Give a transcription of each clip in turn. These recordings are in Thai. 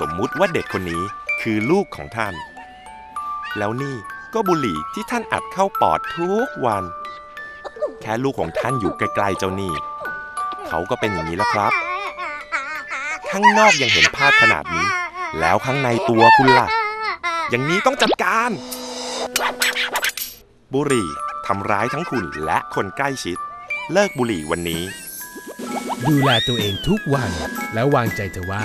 สมมุติว่าเด็กคนนี้คือลูกของท่าน แล้วนี่ก็บุหรี่ที่ท่านอัดเข้าปอดทุกวัน แค่ลูกของท่านอยู่ใกลๆเจ้านี่ เขาก็เป็นอย่างนี้แล้วครับ ข้างนอกยังเห็นภาพขนาดนี้ แล้วข้างในตัวคุณล่ะ อย่างนี้ต้องจัดการ บุหรี่ทำร้ายทั้งคุณและคนใกล้ชิด เลิกบุหรี่วันนี้ ดูแลตัวเองทุกวัน แล้ววางใจเถอว่า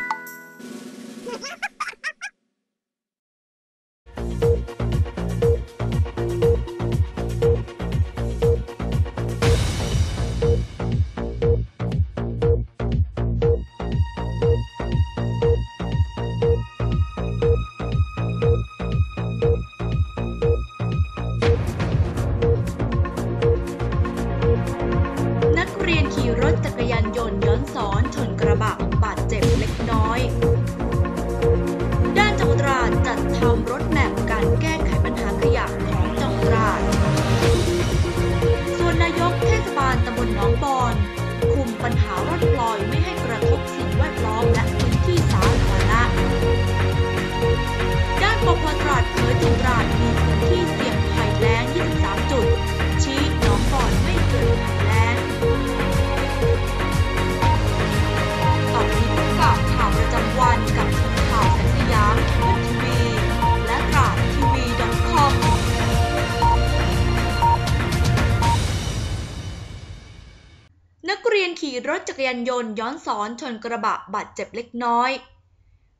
ขี่รถจักรยานยนต์ย้อนสอนชนกระบะบาดเจ็บเล็กน้อย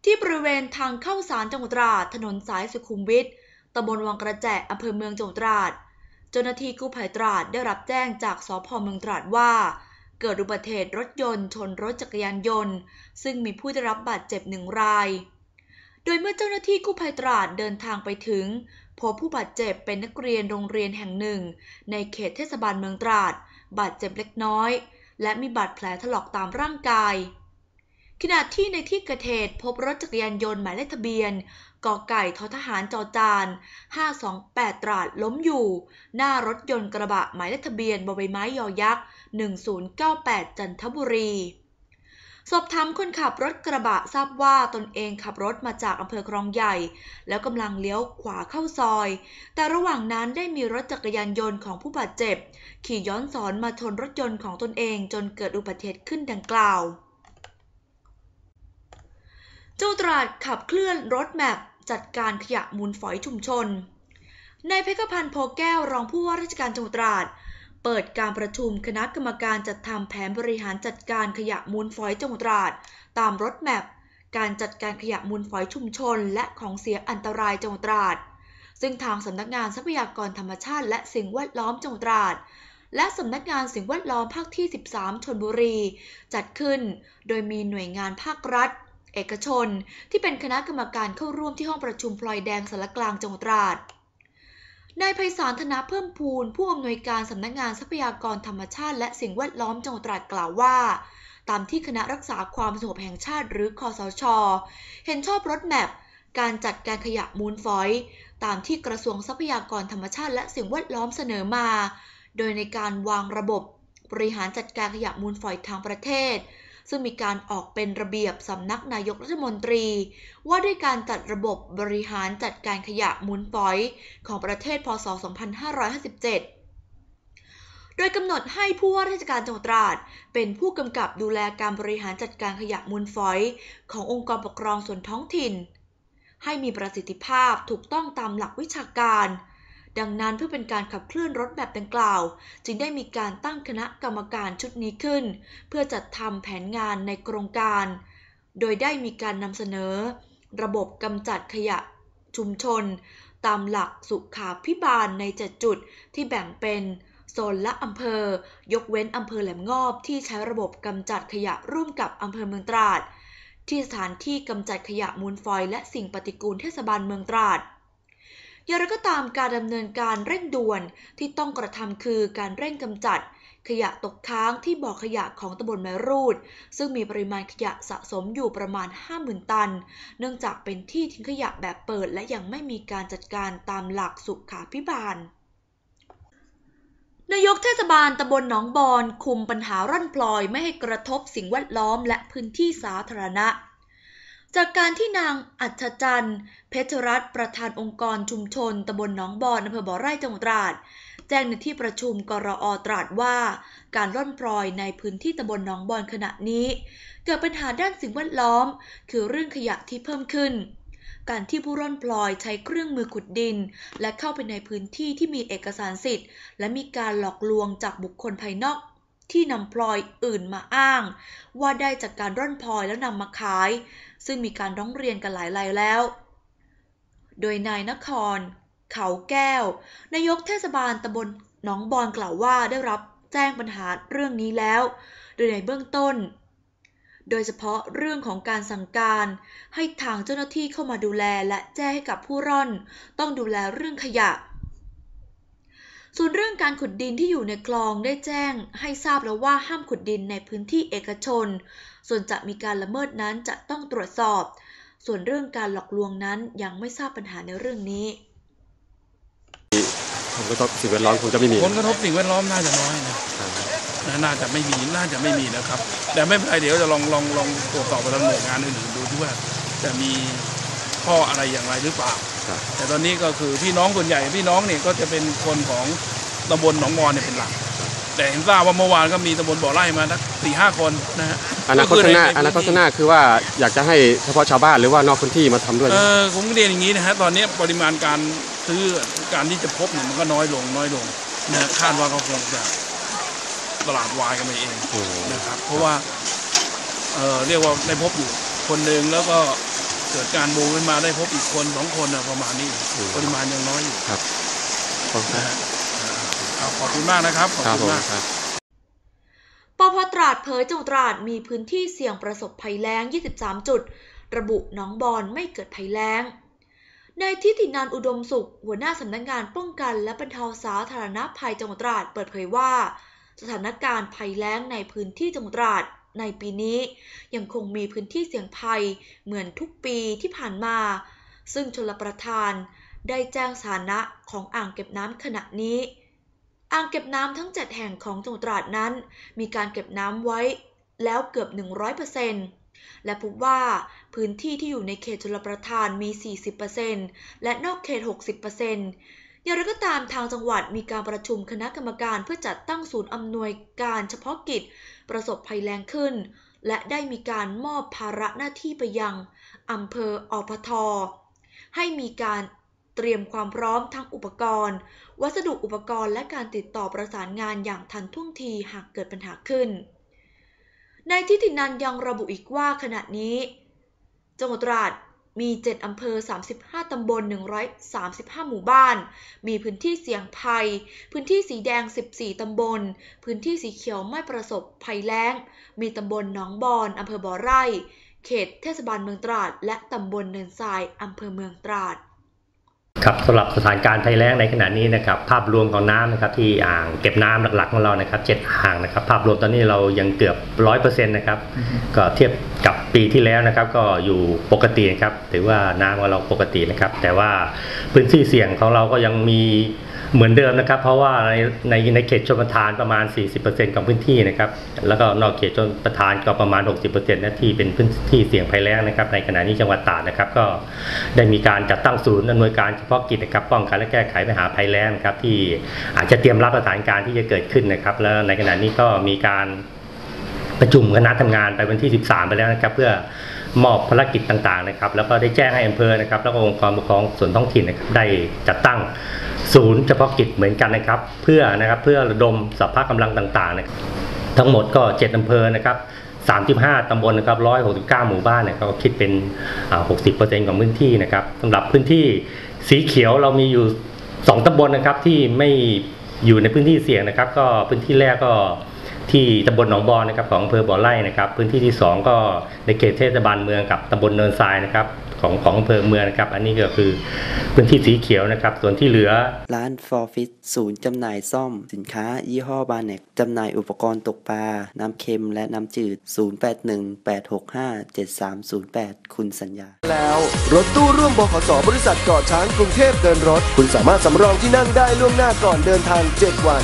ที่บริเวณทางเข้าสารจังหวัดตราดถนนสายสุขุมวิทตำบลวังกระแจอำเภอเมืองจังหวัดตราด เจ้าหน้าที่กู้ภัยตราดได้รับแจ้งจากสพเมืองตราดว่า เกิดอุบัติเหตุรถยนต์ชนรถจักรยานยนต์ ซึ่งมีผู้ได้รับบาดเจ็บหนึ่งราย โดยเมื่อเจ้าหน้าที่กู้ภัยตราดเดินทางไปถึงพบผู้บาดเจ็บเป็นนักเรียนโรงเรียนแห่งหนึ่ง ในเขตเทศบาลเมืองตราด บาดเจ็บเล็กน้อย และมีบาดแผลถลอกตามร่างกาย ขณะที่ในที่เกิดเหตุพบรถจักรยานยนต์หมายเลขทะเบียนกอไก่ททหารจอจาน 528 ตราดล้มอยู่ หน้ารถยนต์กระบะหมายเลขทะเบียนบใบไม้ยอยักษ์ 1098 จันทบุรี สอบถามคนขับรถกระบะทราบว่าตนเองขับรถมาจากอำเภอคลองใหญ่ แล้วกำลังเลี้ยวขวาเข้าซอย แต่ระหว่างนั้นได้มีรถจักรยานยนต์ของผู้บาดเจ็บ ขี่ย้อนสอนมาชนรถยนต์ของตนเองจนเกิดอุบัติเหตุขึ้นดังกล่าว เจ้าตราดขับเคลื่อนรถแมพจัดการขยะมูลฝอยชุมชนนายเพชรพันธ์โพแก้วรองผู้ว่าราชการจังหวัดตราด เปิดการประชุมคณะกรรมการจัดทำแผนบริหารจัดการขยะมูลฝอยจังหวัดตราด ตามรถแมพการจัดการขยะมูลฝอยชุมชน และของเสียอันตรายจังหวัดตราด ซึ่งทางสำนักงานทรัพยากรธรรมชาติ และสิ่งแวดล้อมจังหวัดตราด และสำนักงานสิ่งแวดล้อมภาคที่ 13ชนบุรี จัดขึ้น โดยมีหน่วยงานภาครัฐ เอกชน ที่เป็นคณะกรรมการเข้าร่วมที่ห้องประชุมพลอยแดงสารกลางจังหวัดตราด นายไพศาลธนาเพิ่มพูน ผู้อำนวยการสำนักงานทรัพยากรธรรมชาติและสิ่งแวดล้อมจังหวัดตราดกล่าวว่า ตามที่คณะรักษาความสงบแห่งชาติหรือคอสช เห็นชอบรถแมพการจัดการขยะมูลฝอย ตามที่กระทรวงทรัพยากรธรรมชาติและสิ่งแวดล้อมเสนอมา โดยในการวางระบบบริหารจัดการขยะมูลฝอยทางประเทศ ซึ่งมีการออกเป็นระเบียบสำนักนายกรัฐมนตรี ว่าด้วยการจัดระบบบริหารจัดการขยะมูลฝอย ของประเทศพศ 2557โดยกำหนดให้ผู้ว่าราชการจังหวัดตราด เป็นผู้กำกับดูแลการบริหารจัดการขยะมูลฝอย ขององค์กรปกครองส่วนท้องถิ่น ให้มีประสิทธิภาพถูกต้องตามหลักวิชาการ ดังนั้นเพื่อเป็นการขับเคลื่อนรถแบบดังกล่าว จึงได้มีการตั้งคณะกรรมการชุดนี้ขึ้น เพื่อจัดทำแผนงานในโครงการ โดยได้มีการนำเสนอ ระบบกำจัดขยะชุมชน ตามหลักสุขาพิบาลใน7จุดที่แบ่งเป็นโซนละอำเภอ ยกเว้นอำเภอแหลมงอบที่ใช้ระบบกำจัดขยะร่วมกับอำเภอเมืองตราด ที่สถานที่กำจัดขยะมูลฝอยและสิ่งปฏิกูลเทศบาลเมืองตราด อย่างไรก็ตามการดำเนินการเร่งด่วนที่ต้องกระทำคือการเร่งกำจัด ขยะตกค้างที่บ่อขยะของตำบลแมรูด ซึ่งมีปริมาณขยะสะสมอยู่ประมาณ 50,000 ตัน เนื่องจากเป็นที่ทิ้งขยะแบบเปิดและยังไม่มีการจัดการตามหลักสุขาพิบาลนายกเทศบาลตำบลหนองบอนคุมปัญหาร่อนพลอยไม่ให้กระทบสิ่งแวดล้อมและพื้นที่สาธารณะ จากการที่นางอัจฉจันเพชรรัตน์ประธานองค์กรชุมชนตำบลหนองบอนอำเภอบ่อไร่จังหวัดตราด แจ้งในที่ประชุมกรอตราดว่า การร่อนพลอยในพื้นที่ตำบลหนองบอนขณะนี้ เกิดปัญหาด้านสิ่งแวดล้อม คือเรื่องขยะที่เพิ่มขึ้น การที่ผู้ร่อนพลอยใช้เครื่องมือขุดดิน และเข้าไปในพื้นที่ที่มีเอกสารสิทธิ์ และมีการหลอกลวงจากบุคคลภายนอก ที่นำพลอยอื่นมาอ้าง ว่าได้จากการร่อนพลอยแล้วนำมาขาย ซึ่งมีการร้องเรียนกันหลายรายแล้ว โดยนายนคร เขาแก้ว นายกเทศบาลตำบลหนองบอนกล่าวว่าได้รับแจ้งปัญหาเรื่องนี้แล้ว โดยในเบื้องต้น โดยเฉพาะเรื่องของการสั่งการให้ทางเจ้าหน้าที่เข้ามาดูแลและแจ้งให้กับผู้ร่อน ต้องดูแลเรื่องขยะ ส่วนเรื่องการขุดดินที่อยู่ในคลองได้แจ้ง ให้ทราบแล้วว่าห้ามขุดดินในพื้นที่เอกชน ส่วนจะมีการละเมิดนั้นจะต้องตรวจสอบ ส่วนเรื่องการหลอกลวงนั้นยังไม่ทราบปัญหาในเรื่องนี้ผลกระทบสิ่งแวดล้อมคงจะไม่มีผลกระทบสิ่งแวดล้อมน่าจะน้อยนะนะน่าจะไม่มีน่าจะไม่มีนะครับ แต่ไม่เป็นไรเดี๋ยวจะลองลองลองตรวจสอบไปทางหน่วยงานอื่นๆดูที่ว่าจะมีข้ออะไรอย่างไรหรือเปล่าครับ แต่ตอนนี้ก็คือพี่น้องส่วนใหญ่พี่น้องเนี่ยก็จะเป็นคนของตำบลหนองมอนเนี่ยเป็นหลัก แต่เห็นทราบว่าเมื่อวานก็มีตำบลบ่อไร่มาสักสี่ห้าคนนะฮะอนาคตข้างหน้าก็คือในอนาคตข้างหน้าคือว่าอยากจะให้เฉพาะชาวบ้านหรือว่านอกพื้นที่มาทำด้วยเออผมเรียนอย่างนี้นะฮะตอนนี้ปริมาณการซื้อการที่จะพบเนี่ยมันก็น้อยลงน้อยลงนะฮะคาดว่าเขาคงจะตลาดวายกันไปเองโอ้โหนะครับเพราะว่าเอ่อเรียกว่าได้พบอยู่คนหนึ่งแล้วก็ เกิดการบูมขึ้นมาได้พบอีกคนสองคนนะประมาณนี้ปริมาณยังน้อยอยู่ครับนะฮะอ่าขอบคุณมากนะครับขอบครับคุผณมมากครับปพตราดเผยจังหวัดตราดมีพื้นที่เสี่ยงประสบภัยแล้ง 23 จุด ระบุหนองบอนไม่เกิดภัยแล้งนายทิตินันอุดมสุข หัวหน้าสำนักงานป้องกันและบรรเทาสาธารณภัยจังหวัดตราดเปิดเผยว่า สถานการณ์ภัยแล้งในพื้นที่จังหวัดตราด ในปีนี้ ยังคงมีพื้นที่เสี่ยงภัยเหมือนทุกปีที่ผ่านมา ซึ่งชลประทานได้แจ้งสถานะของอ่างเก็บน้ำขณะนี้ อ่างเก็บน้ำทั้ง 7 แห่งของจังหวัดตราดนั้น มีการเก็บน้ำไว้แล้วเกือบ 100%และพบว่าพื้นที่ที่อยู่ในเขตชลประทานมี 40%และนอกเขต 60%อย่างไรก็ตามทางจังหวัดมีการประชุมคณะกรรมการเพื่อจัดตั้งศูนย์อำนวยการเฉพาะกิจ ประสบภัยแรงขึ้น และได้มีการมอบภาระหน้าที่ไปยังอำเภออพทให้มีการเตรียมความพร้อมทั้งอุปกรณ์ วัสดุอุปกรณ์และการติดต่อประสานงานอย่างทันท่วงทีหากเกิดปัญหาขึ้น นายทิตินันยังระบุอีกว่าขณะนี้จังหวัดตราด มี 7 อำเภอ 35 ตำบล 135 หมู่บ้าน มีพื้นที่เสี่ยงภัย พื้นที่สีแดง 14 ตำบล พื้นที่สีเขียวไม่ประสบภัยแล้ง มีตำบลหนองบอน อำเภอบ่อไร่ เขตเทศบาลเมืองตราด และตำบลเนินทราย อำเภอเมืองตราด ครับสำหรับสถานการณ์ภัยแล้งในขณะนี้นะครับภาพรวมของน้ำนะครับที่อ่างเก็บน้ำหลักๆของเรานะครับเจ็ดอ่างนะครับภาพรวมตอนนี้เรายังเกือบร้อยเปอร์เซ็นต์นะครับก็เทียบกับปีที่แล้วนะครับก็อยู่ปกตินะครับถือว่าน้ำของเราปกตินะครับ แต่ว่าพื้นที่เสี่ยงของเราก็ยังมี เหมือนเดิมนะครับ เพราะว่าในในในเขตชนประทานประมาณ 40%ของพื้นที่นะครับ แล้วก็นอกเขตชนประทานก็ประมาณ 60%นะที่เป็นพื้นที่เสี่ยงภัยแล้งนะครับ ในขณะนี้จังหวัดตาดนะครับ ก็ได้มีการจัดตั้งศูนย์อำนวยการเฉพาะกิจนะครับป้องกันและแก้ไขปัญหาภัยแล้งครับที่อาจจะเตรียมรับสถานการณ์ที่จะเกิดขึ้นนะครับ แล้วในขณะนี้ก็มีการประชุมคณะทำงานไปวันที่ 13 ไปแล้วนะครับ เพื่อ มอบภารกิจต่างๆนะครับ แล้วก็ได้แจ้งให้อำเภอนะครับ แล้วก็องค์กรปกครองส่วนท้องถิ่นนะครับได้จัดตั้งศูนย์เฉพาะกิจเหมือนกันนะครับ เพื่อนะครับเพื่อระดมสัพพะกำลังต่างๆนะครับทั้งหมดก็ 7อำเภอนะครับ35 ตำบลนะครับ 169 หมู่บ้านเนี่ยก็คิดเป็นอ่า60%ของพื้นที่นะครับสำหรับพื้นที่สีเขียวเรามีอยู่ 2 ตำบลนะครับที่ไม่อยู่ในพื้นที่เสี่ยงนะครับ ก็พื้นที่แรกก็ ที่ตำบลหนองบอนนะครับของอำเภอบ่อไร่นะครับ พื้นที่ที่ 2 ก็ในเขตเทศบาลเมืองกับตำบลเนินทรายนะครับของของอำเภอเมืองนะครับ อันนี้ก็คือพื้นที่สีเขียวนะครับ ส่วนที่เหลือ ร้าน For Fit ศูนย์จำหน่ายซ่อม สินค้า ยี่ห้อบาเน็กจำหน่ายอุปกรณ์ตกปลา น้ำเค็มและน้ำจืด 0818657308 คุณสัญญา แล้วรถตู้ร่วมบขสบริษัทเกาะช้างกรุงเทพเดินรถ คุณสามารถสำรองที่นั่งได้ล่วงหน้าก่อนเดินทาง 7 วัน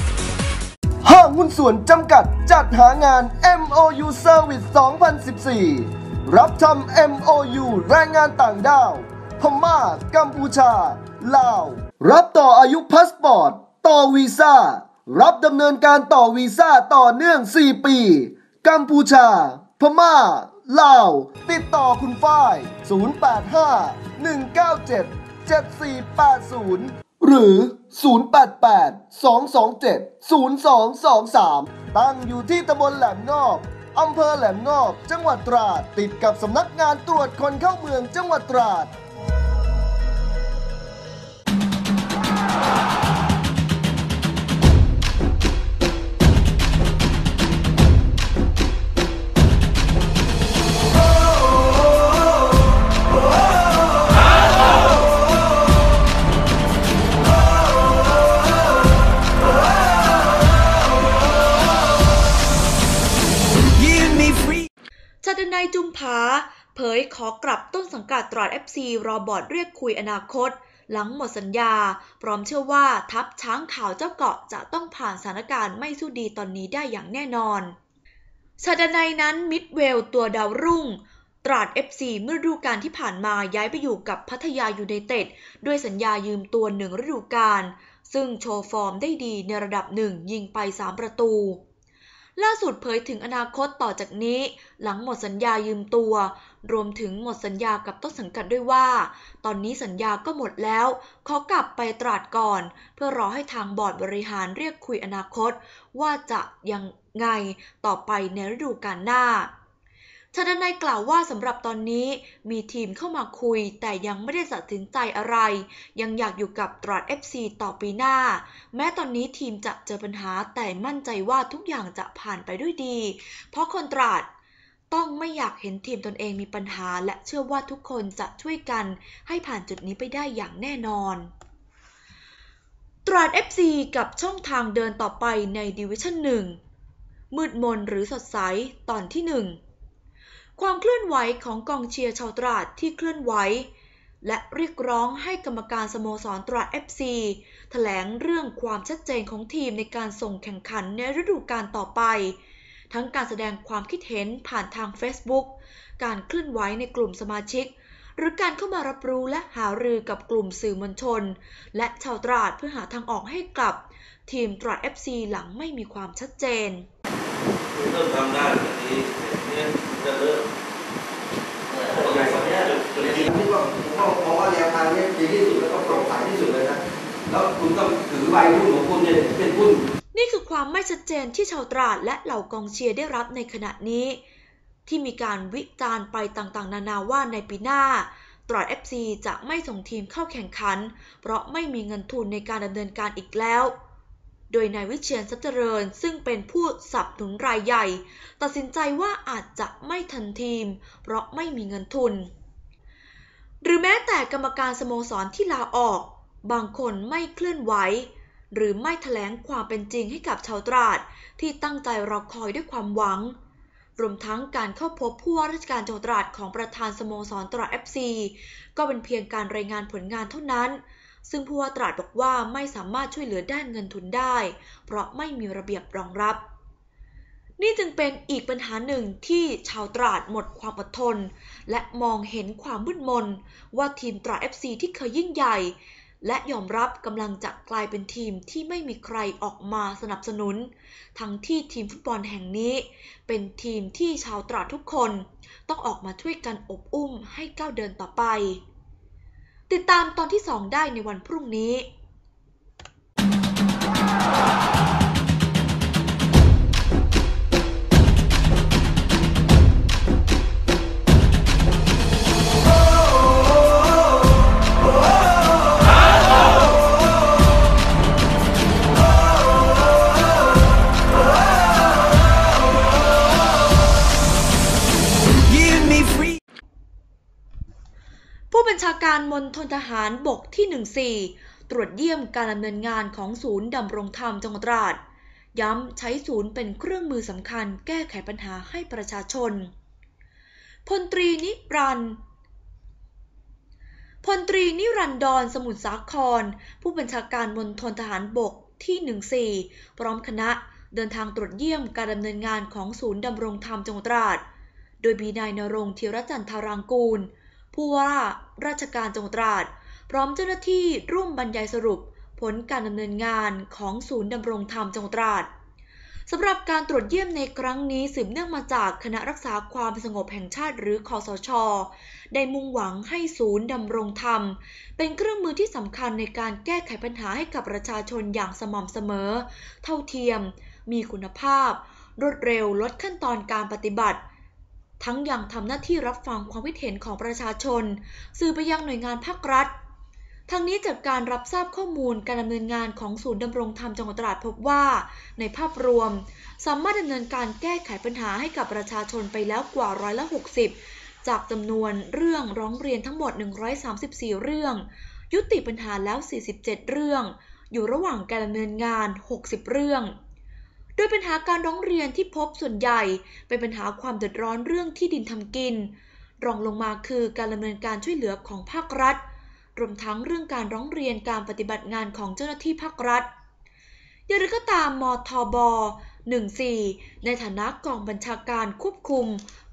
ห้างหุ้นส่วนจำกัดจัดหางาน MOU Service 2014 รับทำ MOU แรงงานต่างด้าว พม่า กัมพูชา ลาว รับต่ออายุพาสปอร์ต ต่อวีซ่า รับดำเนินการต่อวีซ่าต่อเนื่อง 4 ปี กัมพูชา พม่า ลาว ติดต่อคุณฝ้าย 085 197 7480 หรือ 088 227 0223 ตั้งอยู่ที่ตำบลแหลมงอบอำเภอแหลมงอบ จังหวัดตราด ติดกับสำนักงานตรวจคนเข้าเมืองจังหวัดตราด ชายจุมผาเผยขอกลับต้นสังกัดตราด FC รอบอร์ดเรียกคุยอนาคต หลังหมดสัญญา พร้อมเชื่อว่าทัพช้างขาวเจ้าเกาะจะต้องผ่านสถานการณ์ไม่สู้ดีตอนนี้ได้อย่างแน่นอนชาดนัยนั้นมิดเวลตัวดาวรุ่ง ตราด FC เมื่อฤดูกาลที่ผ่านมาย้ายไปอยู่กับพัทยายูไนเต็ดด้วยสัญญายืมตัวหนึ่งฤดูกาลซึ่งโชว์ฟอร์มได้ดีในระดับหนึ่งยิงไป 3 ประตู ล่าสุดเผยถึงอนาคตต่อจากนี้ หลังหมดสัญญายืมตัว รวมถึงหมดสัญญากับต้นสังกัดด้วยว่า ตอนนี้สัญญาก็หมดแล้ว ขอกลับไปตราดก่อน เพื่อรอให้ทางบอร์ดบริหารเรียกคุยอนาคต ว่าจะยังไงต่อไปในฤดูกาลหน้า ชาดนัยกล่าวว่าสำหรับตอนนี้มีทีมเข้ามาคุย แต่ยังไม่ได้ตัดสินใจอะไร ยังอยากอยู่กับตราด FC ต่อปีหน้า แม้ตอนนี้ทีมจะเจอปัญหาแต่มั่นใจว่าทุกอย่างจะผ่านไปด้วยดี เพราะคนตราดต้องไม่อยากเห็นทีมตนเองมีปัญหา และเชื่อว่าทุกคนจะช่วยกัน ให้ผ่านจุดนี้ไปได้อย่างแน่นอน ตราด FC กับช่องทางเดินต่อไปในดิวิชั่น1มืดมนหรือสดใสตอนที่ 1 ความเคลื่อนไหวของกองเชียร์ชาวตราดที่เคลื่อนไหว และเรียกร้องให้กรรมการสโมสรตราด FC แถลงเรื่องความชัดเจนของทีมในการส่งแข่งขันในฤดูกาลต่อไป ทั้งการแสดงความคิดเห็นผ่านทาง Facebook การเคลื่อนไหวในกลุ่มสมาชิก หรือการเข้ามารับรู้และหารือกับกลุ่มสื่อมวลชน และชาวตราดเพื่อหาทางออกให้กับทีมตราด FC หลังไม่มีความชัดเจนเริ่มทำได้แบบนี้เนี่ย จะเริ่มอย่างวันนี้จุดนี้คิดว่าผมก็มองว่าแนวทางนี้ดีที่สุดแล้วก็โปร่งใสที่สุดเลยนะแล้วคุณต้องถือใบหุ้นของคุณเนี่ยเป็นหุ้นนี่คือความไม่ชัดเจนที่ชาวตราดและเหล่ากองเชียร์ได้รับในขณะนี้ ที่มีการวิจารณ์ไปต่างๆ นานาว่าในปีหน้า ตราด FC จะไม่ส่งทีมเข้าแข่งขัน เพราะไม่มีเงินทุนในการดำเนินการอีกแล้ว โดยนายวิเชียนทรัพย์เจริญซึ่งเป็นผู้สนับสนุนรายใหญ่ ตัดสินใจว่าอาจจะไม่ทันทีม เพราะไม่มีเงินทุน หรือแม้แต่กรรมการสโมสรที่ลาออก บางคนไม่เคลื่อนไหว หรือไม่แถลงความเป็นจริงให้กับชาวตราดที่ตั้งใจรอคอยด้วยความหวัง รวมทั้งการเข้าพบผู้ว่าราชการจังหวัดตราดของประธานสโมสรตราด FC ก็เป็นเพียงการรายงานผลงานเท่านั้น ซึ่งผู้ว่าตราดบอกว่าไม่สามารถช่วยเหลือด้านเงินทุนได้ เพราะไม่มีระเบียบรองรับ นี่จึงเป็นอีกปัญหาหนึ่งที่ชาวตราดหมดความอดทน และมองเห็นความมืดมน ว่าทีมตราด FC ที่เคยยิ่งใหญ่ และยอมรับกำลังจะกลายเป็นทีมที่ไม่มีใครออกมาสนับสนุน ทั้งที่ทีมฟุตบอลแห่งนี้ เป็นทีมที่ชาวตราดทุกคน ต้องออกมาช่วยกันอบอุ้มให้ก้าวเดินต่อไป ติดตามตอนที่ 2 ได้ในวันพรุ่งนี้ การมณฑลทหารบกที่ 14 ตรวจเยี่ยมการดำเนินงานของศูนย์ดำรงธรรมจังหวัดตราด ย้ำใช้ศูนย์เป็นเครื่องมือสำคัญแก้ไขปัญหาให้ประชาชน พลตรีนิรันดพลตรีนิรันดรสมุทรสาคร ผู้บัญชาการมณฑลทหารบกที่ 14 พร้อมคณะเดินทางตรวจเยี่ยมการดำเนินงานของศูนย์ดำรงธรรมจังหวัดตราด โดยมีนายนรงค์ธีรจันทารางกูล ผู้ว่า ราชการจังหวัดตราด พร้อมเจ้าหน้าที่ร่วมบรรยายสรุป ผลการดำเนินงานของศูนย์ดำรงธรรมจังหวัดตราดสำหรับการตรวจเยี่ยมในครั้งนี้สืบเนื่องมาจากคณะรักษาความสงบแห่งชาติหรือคอสช ได้มุ่งหวังให้ศูนย์ดำรงธรรม เป็นเครื่องมือที่สำคัญในการแก้ไขปัญหาให้กับประชาชนอย่างสม่ำเสมอ เท่าเทียม มีคุณภาพ รวดเร็วลดขั้นตอนการปฏิบัติ ทั้งยังทำหน้าที่รับฟังความคิดเห็นของประชาชน สื่อไปยังหน่วยงานภาครัฐ ทั้งนี้จากการรับทราบข้อมูลการดำเนินงานของศูนย์ดำรงธรรมจังหวัดตราดพบว่า ในภาพรวม สามารถดำเนินการแก้ไขปัญหาให้กับประชาชนไปแล้วกว่าร้อยละ 60 จากจำนวนเรื่องร้องเรียนทั้งหมด 134 เรื่อง ยุติปัญหาแล้ว 47 เรื่อง อยู่ระหว่างการดำเนินงาน 60 เรื่อง โดยปัญหาการร้องเรียนที่พบส่วนใหญ่ เป็นปัญหาความเดือดร้อนเรื่องที่ดินทำกิน รองลงมาคือการดำเนินการช่วยเหลือของภาครัฐ รวมทั้งเรื่องการร้องเรียนการปฏิบัติงานของเจ้าหน้าที่ภาครัฐอย่างไรก็ตามมทบ 14 ในฐานะกองบัญชาการควบคุม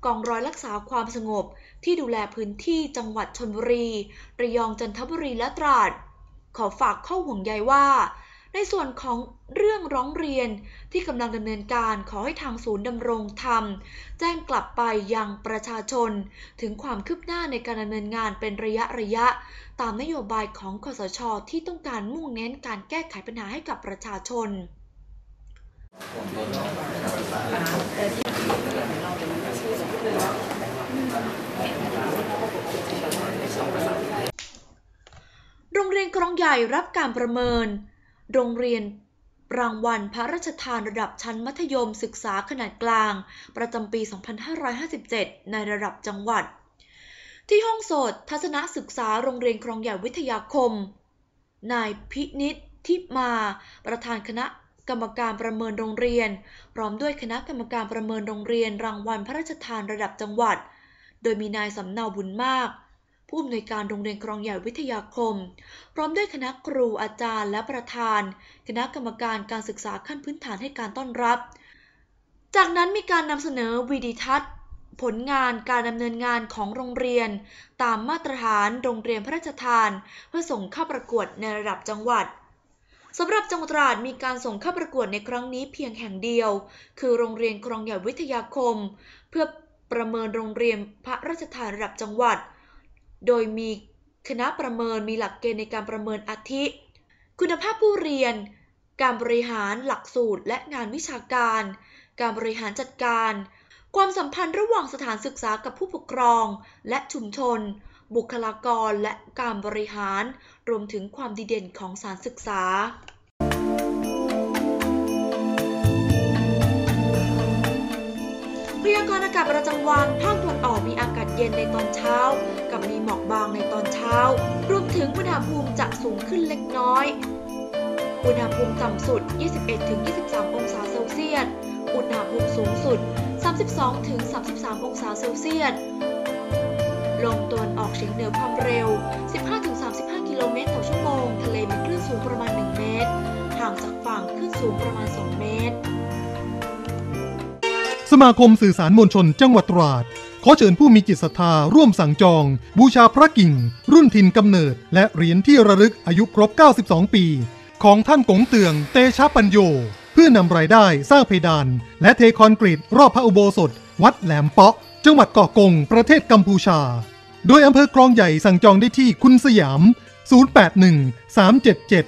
กองร้อยรักษาความสงบ ที่ดูแลพื้นที่จังหวัดชนบุรี ระยองจันทบุรีและตราด ขอฝากข้อห่วงใยว่า ในส่วนของเรื่องร้องเรียนที่กำลังดำเนินการขอให้ทางศูนย์ดำรงธรรม แจ้งกลับไปยังประชาชน ถึงความคืบหน้าในการดำเนินงานเป็นระยะระยะ ตามนโยบายของคสชที่ต้องการมุ่งเน้นการแก้ไขปัญหาให้กับประชาชนโรงเรียนคลองใหญ่รับการประเมิน โรงเรียนรางวัลพระราชทานระดับชั้นมัธยมศึกษาขนาดกลาง ประจำปี 2557 ในระดับจังหวัด ที่ห้องสดทัศนศึกษาโรงเรียนคลองใหญ่วิทยาคม นายพินิษทิมา ประธานคณะกรรมการประเมินโรงเรียน พร้อมด้วยคณะกรรมการประเมินโรงเรียน รางวัลพระราชทานระดับจังหวัด โดยมีนายสำเนาบุญมาก ผู้อำนวยการโรงเรียนคลองใหญ่วิทยาคม พร้อมด้วยคณะครูอาจารย์และประธาน คณะกรรมการการศึกษาขั้นพื้นฐานให้การต้อนรับ จากนั้นมีการนำเสนอวีดีทัศน์ผลงานการดำเนินงานของโรงเรียน ตามมาตรฐานโรงเรียนพระราชทาน เพื่อส่งเข้าประกวดในระดับจังหวัดสำหรับจังหวัดตราดมีการส่งเข้าประกวดในครั้งนี้เพียงแห่งเดียว คือโรงเรียนคลองใหญ่วิทยาคม เพื่อประเมินโรงเรียนพระราชทานระดับจังหวัด โดยมีคณะประเมินมีหลักเกณฑ์ในการประเมินอาทิ คุณภาพผู้เรียน การบริหารหลักสูตรและงานวิชาการ การบริหารจัดการ ความสัมพันธ์ระหว่างสถานศึกษากับผู้ปกครอง และชุมชน บุคลากรและการบริหาร รวมถึงความดีเด่นของสถารศึกษา พยากรณ์อากาศประจำวันภาคตะวันออกมีอากาศเย็นในตอนเช้า กับมีหมอกบางในตอนเช้า รวมถึงอุณหภูมิจะสูงขึ้นเล็กน้อย อุณหภูมิต่ำสุด 21-23 องศาเซลเซียส อุณหภูมิสูงสุด 32-33 องศาเซลเซียส ลมตะวันออกเฉียงเหนือความเร็ว 15-35 กิโลเมตรต่อชั่วโมง ทะเลมีคลื่นสูงประมาณ 1 เมตร ห่างจากฝั่งคลื่นสูงประมาณ 2 เมตร สมาคมสื่อสารมวลชนจังหวัดตราด ขอเชิญผู้มีจิตศรัทธาร่วมสั่งจอง บูชาพระกิ่ง รุ่นถิ่นกำเนิด และเหรียญที่ระลึกอายุครบ 92 ปี ของท่านกงเตืองเตชะปัญโย เพื่อนำรายได้สร้างเพดาน และเทคอนกรีตรอบพระอุโบสถ วัดแหลมเปาะ จังหวัดเกาะกง ประเทศกัมพูชา โดยอำเภอคลองใหญ่สั่งจองได้ที่คุณสยาม 081 377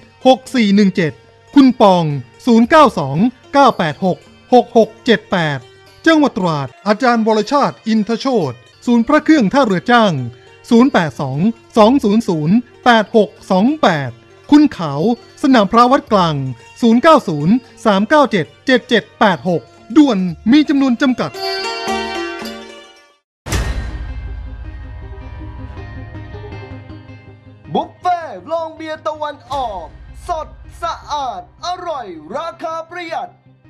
6417 คุณปอง 092 986 6678 จังหวัดตราด อาจารย์วรชาติ อินทโชตศูนย์พระเครื่องท่าเรือจ้าง 082 200 8628 คุณเขาสนามพระวัดกลาง 090 397 7786 ด่วนมีจำนวนจำกัดบุฟเฟ่ต์โรงเบียร์ตะวันออก สดสะอาด อร่อย ราคาประหยัด